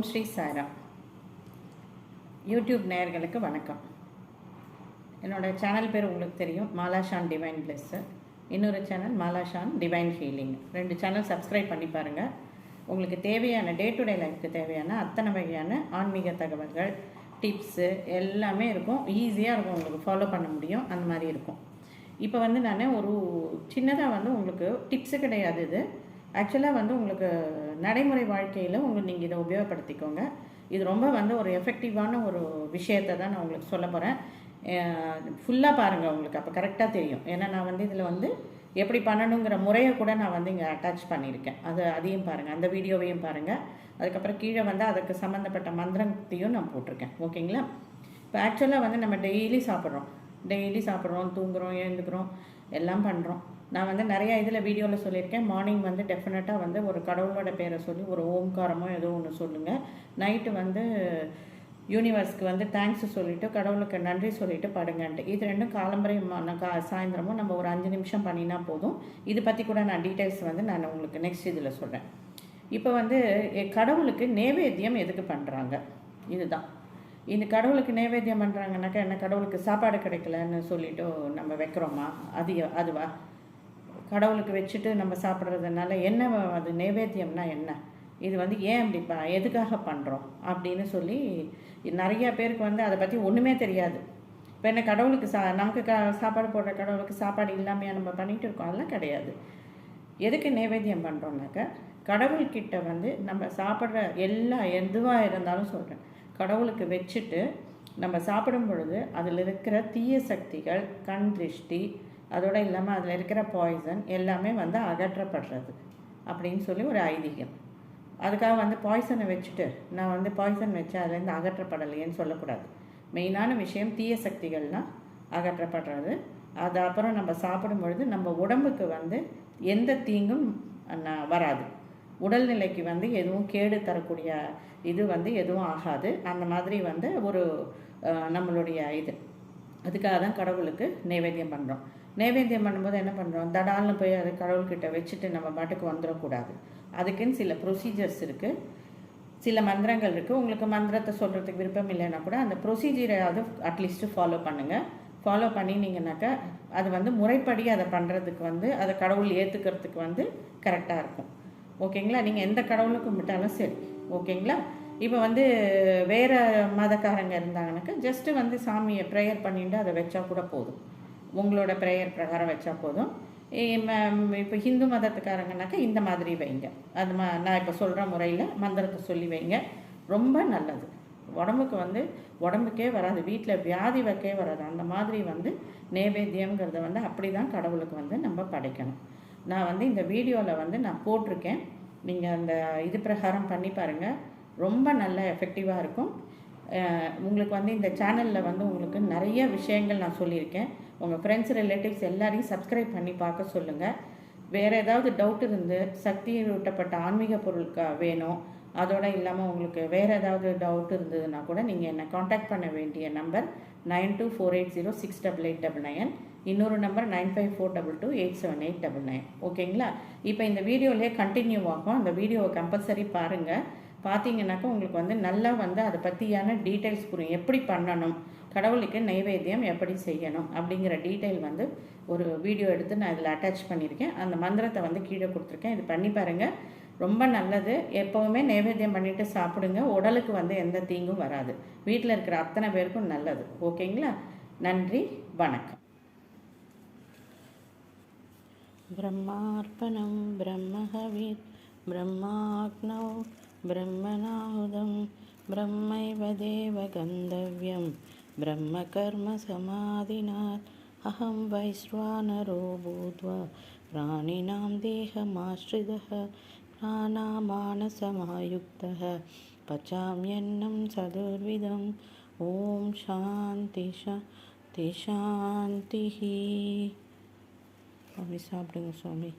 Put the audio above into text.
ஓம் Sri Sairam. YouTube நேயர்களுக்கு வணக்கம். என்னோட சேனல் பேர் உங்களுக்கு தெரியும் மாலாஷான் டிவைன் பிளஸ்ஸு. இன்னொரு சேனல் மாலாஷான் டிவைன் ஹீலிங். ரெண்டு சேனல் சப்ஸ்கிரைப் பண்ணி பாருங்கள் உங்களுக்கு தேவையான டே டு டே லைஃப்க்கு தேவையான அத்தனை வகையான ஆன்மீக தகவல்கள் டிப்ஸு எல்லாமே இருக்கும். ஈஸியாக இருக்கும். உங்களுக்கு ஃபாலோ பண்ண முடியும். அந்த மாதிரி இருக்கும். இப்போ வந்து நான் ஒரு சின்னதாக வந்து உங்களுக்கு டிப்ஸு கிடையாது இது. ஆக்சுவலாக வந்து உங்களுக்கு நடைமுறை வாழ்க்கையில் உங்களுக்கு நீங்கள் இதை உபயோகப்படுத்திக்கோங்க. இது ரொம்ப வந்து ஒரு எஃபெக்டிவான ஒரு விஷயத்தை தான் நான் உங்களுக்கு சொல்ல போகிறேன் ஃபுல்லாக பாருங்கள் உங்களுக்கு. அப்போ கரெக்டாக தெரியும். ஏன்னா நான் வந்து இதில் வந்து எப்படி பண்ணணுங்கிற முறையை கூட நான் வந்து இங்கே அட்டாச் பண்ணியிருக்கேன். அது அதையும் பாருங்கள் அந்த வீடியோவையும் பாருங்கள் அதுக்கப்புறம் கீழே வந்து அதுக்கு சம்மந்தப்பட்ட மந்திரத்தையும் நான் போட்டிருக்கேன். ஓகேங்களா? இப்போ ஆக்சுவலாக வந்து நம்ம டெய்லி சாப்பிட்றோம். டெய்லி சாப்பிட்றோம் தூங்குகிறோம் எழுந்துக்கிறோம். எல்லாம் பண்ணுறோம் நான் வந்து நிறையா இதில் வீடியோவில் சொல்லியிருக்கேன். மார்னிங் வந்து டெஃபினட்டாக வந்து ஒரு கடவுளோட பேரை சொல்லி ஒரு ஓம்காரமோ ஏதோ ஒன்று சொல்லுங்கள் நைட்டு வந்து யூனிவர்ஸ்க்கு வந்து தேங்க்ஸ் சொல்லிவிட்டு கடவுளுக்கு நன்றி சொல்லிவிட்டு படுங்கன்ட்டு. இது ரெண்டும் காலம்பரை கா சாயந்தரமும் நம்ம ஒரு அஞ்சு நிமிஷம் பண்ணினா போதும். இது பற்றி கூட நான் டீட்டெயில்ஸ் வந்து நான் உங்களுக்கு நெக்ஸ்ட் இதில் சொல்கிறேன் இப்போ வந்து கடவுளுக்கு நேவேத்தியம் எதுக்கு பண்ணுறாங்க இதுதான். இந்த கடவுளுக்கு நைவேத்தியம் பண்ணுறாங்கனாக்கா என்ன கடவுளுக்கு சாப்பாடு கிடைக்கலன்னு சொல்லிட்டு நம்ம வைக்கிறோமா? அது அதுவா? கடவுளுக்கு வச்சுட்டு நம்ம சாப்பிட்றதுனால என்ன அது நைவேத்தியம்னா என்ன? இது வந்து ஏன் அப்படி ப எதுக்காக பண்ணுறோம் அப்படின்னு சொல்லி நிறையா பேருக்கு வந்து அதை பற்றி ஒன்றுமே தெரியாது. இப்போ என்ன கடவுளுக்கு சா நமக்கு க சாப்பாடு போடுற கடவுளுக்கு சாப்பாடு இல்லாமையாக நம்ம பண்ணிகிட்டு இருக்கோம்? அதெல்லாம் கிடையாது. எதுக்கு நைவேத்தியம் பண்ணுறோம்னாக்கா கடவுள்கிட்ட வந்து நம்ம சாப்பிட்ற எல்லா எதுவாக இருந்தாலும் சொல்கிறேன் கடவுளுக்கு வச்சுட்டு நம்ம சாப்பிடும் பொழுது அதில் இருக்கிற தீய சக்திகள் கண் திருஷ்டி அதோடு இல்லாமல் அதில் இருக்கிற பாய்சன் எல்லாமே வந்து அகற்றப்படுறது அப்படின்னு சொல்லி ஒரு ஐதீகம். அதுக்காக வந்து பாய்சனை வச்சுட்டு நான் வந்து பாய்சன் வச்சு அதுலேருந்து அகற்றப்படலையேன்னு சொல்லக்கூடாது. மெயினான விஷயம் தீய சக்திகள்னால் அகற்றப்படுறது. அது அப்புறம் நம்ம சாப்பிடும் பொழுது நம்ம உடம்புக்கு வந்து எந்த தீங்கும் வராது. உடல்நிலைக்கு வந்து எதுவும் கேடு தரக்கூடிய இது வந்து எதுவும் ஆகாது. அந்த மாதிரி வந்து ஒரு நம்மளுடைய இது. அதுக்காக தான் கடவுளுக்கு நைவேத்தியம் பண்ணுறோம் நைவேத்தியம் பண்ணும்போது என்ன பண்ணுறோம் தடால்னு போய் அது கடவுள்கிட்ட வச்சுட்டு நம்ம பாட்டுக்கு வந்துடக்கூடாது. அதுக்குன்னு சில ப்ரொசீஜர்ஸ் இருக்குது சில மந்திரங்கள் இருக்குது உங்களுக்கு மந்திரத்தை சொல்கிறதுக்கு விருப்பம் இல்லைன்னா கூட அந்த ப்ரொசீஜரையாவது அட்லீஸ்ட்டு ஃபாலோ பண்ணுங்கள் ஃபாலோ பண்ணினீங்கன்னாக்கா அது வந்து முறைப்படி அதை பண்ணுறதுக்கு வந்து அதை கடவுள் ஏற்றுக்கிறதுக்கு வந்து கரெக்டாக இருக்கும். ஓகேங்களா? நீங்கள் எந்த கடவுளுக்கு கும்பிட்டாலும் சரி. ஓகேங்களா? இப்போ வந்து வேறு மதக்காரங்க இருந்தாங்கனாக்கா ஜஸ்ட்டு வந்து சாமியை ப்ரேயர் பண்ணிட்டு அதை வச்சா கூட போதும். உங்களோட ப்ரேயர் பிரகாரம் வச்சா போதும். இப்போ ஹிந்து மதத்துக்காரங்கனாக்கா இந்த மாதிரி வைங்க. அது மா நான் இப்போ சொல்கிற முறையில் மந்திரத்தை சொல்லி வைங்க. ரொம்ப நல்லது. உடம்புக்கு வந்து உடம்புக்கே வராது. வீட்டில் வியாதி வைக்கே வராது. அந்த மாதிரி வந்து நேவேத்தியங்கிறத வந்து அப்படி தான் கடவுளுக்கு வந்து நம்ம படைக்கணும். நான் வந்து இந்த வீடியோவில் வந்து நான் போட்டிருக்கேன். நீங்கள் அந்த இது பிரகாரம் பண்ணி பாருங்கள் ரொம்ப நல்ல எஃபெக்டிவாக இருக்கும். உங்களுக்கு வந்து இந்த சேனலில் வந்து உங்களுக்கு நிறைய விஷயங்கள் நான் சொல்லியிருக்கேன். உங்கள் ஃப்ரெண்ட்ஸ் ரிலேட்டிவ்ஸ் எல்லாரையும் சப்ஸ்கிரைப் பண்ணி பார்க்க சொல்லுங்கள் வேறு ஏதாவது டவுட் இருந்து சக்தி ஊட்டப்பட்ட ஆன்மீக பொருளுக்கு வேணும். அதோடு இல்லாமல் உங்களுக்கு வேறு ஏதாவது டவுட் இருந்ததுன்னா கூட நீங்கள் என்னை காண்டாக்ட் பண்ண வேண்டிய number nine two four eight zero six double eight double nine. இன்னொரு number nine five four double two eight seven eight double nine. ஓகேங்களா இப்போ இந்த வீடியோலேயே கண்டினியூ ஆகும். அந்த வீடியோவை கம்பல்சரி பாருங்கள் பார்த்தீங்கன்னாக்கா உங்களுக்கு வந்து நல்லா வந்து அதை பற்றியான டீட்டெயில்ஸ் புரியும். எப்படி பண்ணணும்? கடவுளுக்கு நைவேத்தியம் எப்படி செய்யணும்? அப்படிங்கிற டீட்டெயில் வந்து ஒரு வீடியோ எடுத்து நான் இதில் அட்டாச் பண்ணியிருக்கேன். அந்த மந்திரத்தை வந்து கீழே கொடுத்துருக்கேன். இது பண்ணி பாருங்கள் ரொம்ப நல்லது எப்போவுமே நைவேத்தியம் பண்ணிவிட்டு சாப்பிடுங்க உடலுக்கு வந்து எந்த தீங்கும் வராது வீட்டில் இருக்கிற அத்தனை பேருக்கும் நல்லது ஓகேங்களா நன்றி வணக்கம் ब्रह्मार्पणं ब्रह्महवित् ब्रह्माग्नौ ब्रह्मणाहुदं ब्रह्मैव देव गन्तव्यं ब्रह्मकर्मसमाधिनात् अहं वैश्वानरो भूत्वा प्राणिनां देहमाश्रितः प्राणामानसमायुक्तः पचाम्यन्नं चतुर्विधम् ॐ शान्ति शान्ति शान्तिः சுவாமி சாப்பிடுங்க சுவாமி